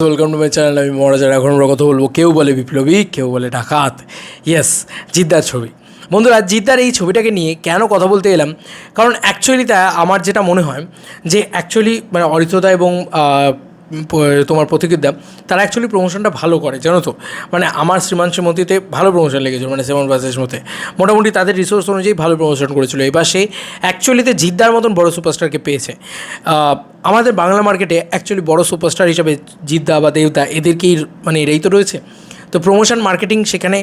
Welcome to my channel আমি মহারাজার এখন আমরা কথা বলব কেউ বলে বিপ্লবী, কেউ বলে ডাকাত। ইয়েস জিদ্দার ছবি। বন্ধুরা, জিদ্দার এই ছবিটাকে নিয়ে কেন কথা বলতে এলাম? কারণ অ্যাকচুয়ালি তা আমার যেটা মনে হয় যে অ্যাকচুয়ালি মানে অরিত্রতা এবং তোমার প্রতিকিদ্দা তারা অ্যাকচুয়ালি প্রমোশনটা ভালো করে, জানো তো? মানে আমার শ্রীমান শ্রীমতীতে ভালো প্রমোশন লেগেছিল মানে সেমন বাসের মধ্যে মোটামুটি তাদের রিসোর্স অনুযায়ী ভালো প্রমোশন করেছিল। এবার সে অ্যাকচুয়ালিতে জিদ্দার মতন বড় সুপারস্টারকে পেয়েছে। আমাদের বাংলা মার্কেটে অ্যাকচুয়ালি বড় সুপারস্টার হিসাবে জিদ্দা বা দেবদা এদেরকেই মানে এরাই তো রয়েছে। তো প্রমোশন মার্কেটিং সেখানে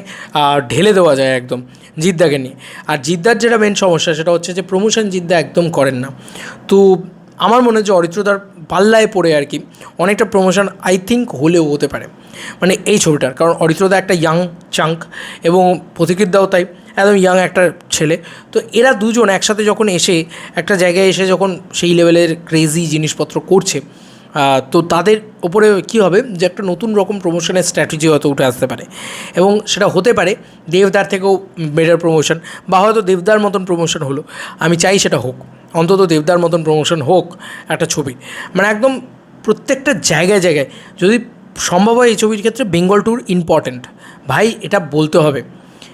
ঢেলে দেওয়া যায় একদম জিদ্দাকে নিয়ে। আর জিদ্দার যেটা মেন সমস্যা সেটা হচ্ছে যে প্রমোশন জিদ্দা একদম করেন না। তো আমার মনে হয় যে অরিত্রদার পাল্লায় পড়ে আর কি অনেকটা প্রমোশন আই থিঙ্ক হলেও হতে পারে। মানে এই ছবিটার, কারণ অরিত্রদা একটা ইয়াং চাঙ্ক এবং প্রতিকৃতদাও তাই একদম ইয়াং একটা ছেলে। তো এরা দুজন একসাথে যখন এসে একটা জায়গায় এসে যখন সেই লেভেলের ক্রেজি জিনিসপত্র করছে তো তাদের ওপরে কী হবে যে একটা নতুন রকম প্রমোশনের স্ট্র্যাটেজি হয়তো উঠে আসতে পারে। এবং সেটা হতে পারে দেবদার থেকেও বেটার প্রমোশন বা হয়তো দেবদার মতন প্রমোশন হলো। আমি চাই সেটা হোক। অন্তত দেবদার মতন প্রমোশন হোক একটা ছবি। মানে একদম প্রত্যেকটা জায়গায় জায়গায় যদি সম্ভব হয় এই ছবির ক্ষেত্রে বেঙ্গল ট্যুর ইম্পর্ট্যান্ট ভাই, এটা বলতে হবে।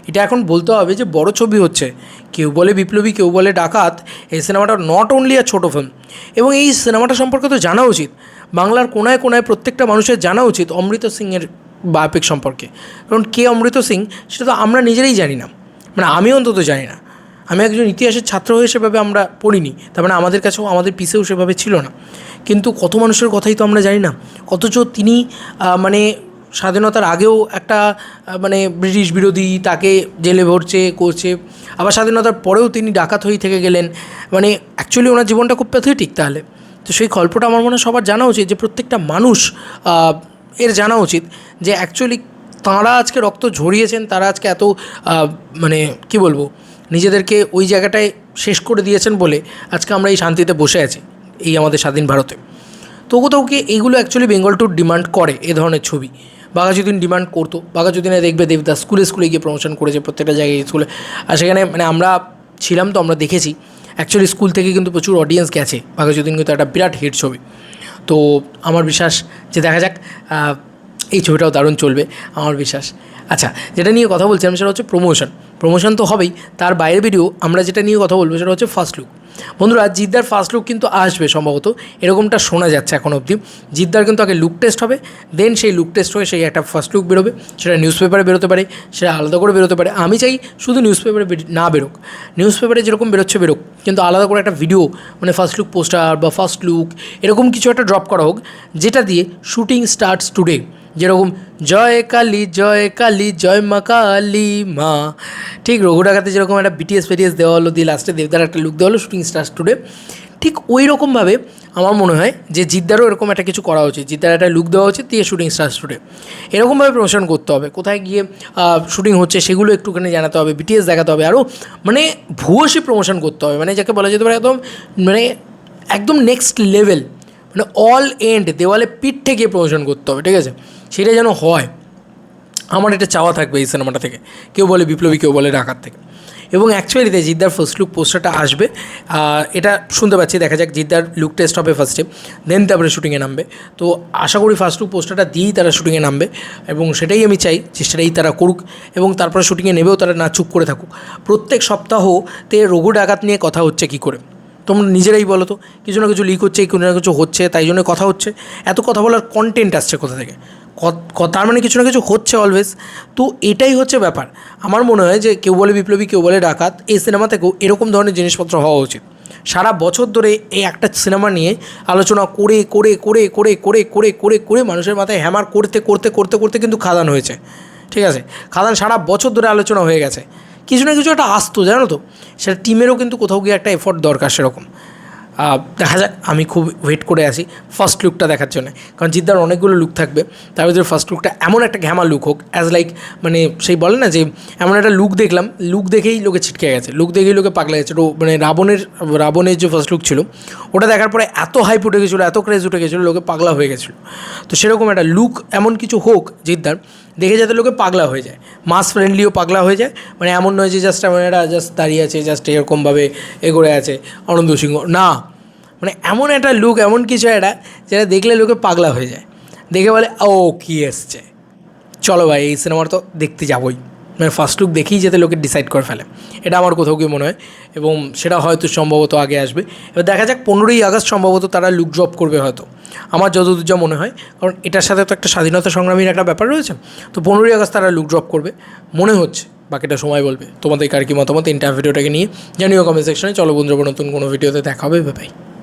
এটা এখন বলতে হবে যে বড় ছবি হচ্ছে। কেউ বলে বিপ্লবী, কেউ বলে ডাকাত। এই সিনেমাটা নট অনলি আ ছোটো ফিল্ম এবং এই সিনেমাটা সম্পর্কে তো জানা উচিত। বাংলার কোনায় কোনায় প্রত্যেকটা মানুষের জানা উচিত অমৃত সিংয়ের বায়োপিক সম্পর্কে। কারণ কে অমৃত সিং, সেটা তো আমরা নিজেরাই জানি না। মানে আমি অন্তত জানি না। আমি একজন ইতিহাসের ছাত্র হয়ে সেভাবে আমরা পড়িনি, তার মানে আমাদের কাছেও, আমাদের পিসেও সেভাবে ছিল না। কিন্তু কত মানুষের কথাই তো আমরা জানি না। অথচ তিনি মানে স্বাধীনতার আগেও একটা মানে ব্রিটিশ বিরোধী তাকে জেলে ভরছে, করছে। আবার স্বাধীনতার পরেও তিনি ডাকাত হয়েই থেকে গেলেন। মানে অ্যাকচুয়ালি ওনার জীবনটা খুব প্যাথেটিক তাহলে। তো সেই গল্পটা আমার মনে হয় সবার জানা উচিত যে প্রত্যেকটা মানুষ এর জানা উচিত যে অ্যাকচুয়ালি তাঁরা আজকে রক্ত ঝরিয়েছেন, তারা আজকে এত মানে কি বলব নিজেদেরকে ওই জায়গাটায় শেষ করে দিয়েছেন বলে আজকে আমরা এই শান্তিতে বসে আছি, এই আমাদের স্বাধীন ভারতে। তো কোথাও কি এইগুলো অ্যাকচুয়ালি বেঙ্গল টুর ডিমান্ড করে এ ধরনের ছবি। বাঘাযুদ্দিন ডিমান্ড করতো। বাঘাযুদ্দিনে দেখবে দেবদাস স্কুলে স্কুলে গিয়ে প্রমোশন করেছে প্রত্যেকটা জায়গায় স্কুলে আর সেখানে মানে আমরা ছিলাম তো আমরা দেখেছি। অ্যাকচুয়ালি স্কুল থেকে কিন্তু প্রচুর অডিয়েন্স গেছে। বাঘাযুদ্দিন কিন্তু একটা বিরাট হিট ছবি। তো আমার বিশ্বাস যে দেখা যাক এই ছবিটাও দারুণ চলবে, আমার বিশ্বাস। আচ্ছা যেটা নিয়ে কথা বলছিলাম সেটা হচ্ছে প্রমোশন প্রমোশন তো হবেই, তার বাইরের ভিডিও আমরা যেটা নিয়ে কথা বলব সেটা হচ্ছে ফার্স্ট লুক বন্ধুরা, জিদ্দার ফার্স্ট লুক কিন্তু আসবে সম্ভবত, এরকমটা শোনা যাচ্ছে এখন অবধি। জিদ্দার কিন্তু আগে লুক টেস্ট হবে দেন সেই লুক টেস্ট হয়ে সেই একটা ফার্স্ট লুক বেরোবে। সেটা নিউজ পেপারে বেরোতে পারে, সেটা আলাদা করে বেরোতে পারে। আমি চাই শুধু নিউজ পেপারে না বেরোক। নিউজ পেপারে যেরকম বেরোচ্ছে, বেরোক। কিন্তু আলাদা করে একটা ভিডিও মানে ফার্স্ট লুক পোস্টার বা ফার্স্ট লুক এরকম কিছু একটা ড্রপ করা হোক, যেটা দিয়ে শুটিং স্টার্টস টুডে যেরকম, জয় কালী জয় কালী, জয় মা কালী মা। ঠিক রঘু ডাকাতে যেরকম একটা বিটিএস ফেটিএস দেওয়া হলো দিয়ে লাস্টে দেবদার একটা লুক দেওয়া হলো শুটিং স্টার স্টুডে ঠিক ওই রকমভাবে আমার মনে হয় যে জিদ্দারও এরকম একটা কিছু করা উচিত। জিদ্দার একটা লুক দেওয়া উচিত দিয়ে শুটিং স্টার স্টুডে এরকমভাবে প্রমোশন করতে হবে। কোথায় গিয়ে শুটিং হচ্ছে সেগুলো একটুখানি জানাতে হবে বিটিএস দেখাতে হবে। আরও মানে ভূয়সী প্রমোশন করতে হবে। মানে যাকে বলা যেতে পারে একদম মানে একদম নেক্সট লেভেল মানে অল এন্ড দেওয়ালে পিঠ থেকে প্রমোশন করতে হবে, ঠিক আছে? সেটা যেন হয়। আমার এটা চাওয়া থাকবে এই সিনেমাটা থেকে। কেউ বলে বিপ্লবী, কেউ বলে ডাকাত থেকে। এবং অ্যাকচুয়ালিতে জিদ্দার ফার্স্ট লুক পোস্টারটা আসবে। এটা শুনতে পাচ্ছি, দেখা যাক জিদ্দার লুক টেস্ট হবে ফার্স্টে দেন তারপরে শুটিংয়ে নামবে। তো আশা করি ফার্স্ট লুক পোস্টারটা দিয়েই তারা শুটিংয়ে নামবে। এবং সেটাই আমি চাই যে সেটাই তারা করুক। এবং তারপরে শুটিংয়ে নেবেও তারা না, চুপ করে থাকুক। প্রত্যেক সপ্তাহতে রঘু ডাকাত নিয়ে কথা হচ্ছে কী করে? তোমরা নিজেরাই বলো তো। কিছু না কিছু লিক হচ্ছে কিছু না কিছু হচ্ছে, তাই জন্য কথা হচ্ছে। এত কথা বলার কন্টেন্ট আসছে কোথা থেকে? তার মানে কিছু না কিছু হচ্ছে অলওয়েজ তো এটাই হচ্ছে ব্যাপার। আমার মনে হয় যে কেউ বলে বিপ্লবী, কেউ বলে ডাকাত, এই সিনেমা থেকেও এরকম ধরনের জিনিসপত্র হওয়া উচিত। সারা বছর ধরে এই একটা সিনেমা নিয়ে আলোচনা করে করে করে করে করে করে করে করে মানুষের মাথায় হ্যামার করতে করতে করতে করতে কিন্তু খাদান হয়েছে। ঠিক আছে? খাদান সারা বছর ধরে আলোচনা হয়ে গেছে। কিছু না কিছু একটা আসতো, জানো তো? সেটা টিমেরও কিন্তু কোথাও গিয়ে একটা এফোর্ট দরকার সেরকম। দেখা যাক, আমি খুব ওয়েট করে আছি ফার্স্ট লুকটা দেখার জন্য। কারণ জিদ্দার অনেকগুলো লুক থাকবে। তার ভিতরে ফার্স্ট লুকটা এমন একটা ঘ্যামা লুক হোক অ্যাজ লাইক মানে সেই বলে না যে, এমন একটা লুক দেখলাম লুক দেখেই লোকে ছিটকে গেছে। লুক দেখেই লোকে পাগলা গেছে তো মানে রাবণের রাবণের যে ফার্স্ট লুক ছিল, ওটা দেখার পরে এত হাইপ উঠে গেছিল, এত ক্রেজ উঠে গেছিল, লোকে পাগলা হয়ে গেছিল। তো সেরকম একটা লুক এমন কিছু হোক জিদ্দার, দেখে যাতে লোকে পাগলা হয়ে যায়। মাস ফ্রেন্ডলিও পাগলা হয়ে যায়। মানে এমন নয় যে জাস্ট এমন একটা জাস্ট দাঁড়িয়ে আছে জাস্ট এরকমভাবে এ করে আছে আনন্দ সিংহ। না মানে এমন একটা লুক এমন কিছু একটা যেটা দেখলে লোকে পাগলা হয়ে যায়। দেখে বলে, ও, কী এসছে? চলো ভাই, এই সিনেমার তো দেখতে যাবোই। মানে ফার্স্ট লুক দেখেই যেতে লোকে ডিসাইড করে ফেলে। এটা আমার কোথাও গিয়ে মনে হয়। এবং সেটা হয়তো সম্ভবত আগে আসবে। এবার দেখা যাক, পনেরোই আগস্ট সম্ভবত তারা লুক ড্রপ করবে হয়তো। আমার যতদূর যা মনে হয়, কারণ এটার সাথে তো একটা স্বাধীনতা সংগ্রামীর একটা ব্যাপার রয়েছে। তো পনেরোই আগস্ট তারা লুক ড্রপ করবে। মনে হচ্ছে, বাকিটা সময় বলবে। তোমাদের কার কি মতামত? ইন্টার ভিডিওটাকে নিয়ে জানিও কমেন্ট সেকশনে চলো বন্ধুরা, নতুন কোনো ভিডিওতে দেখা হবে। ভাই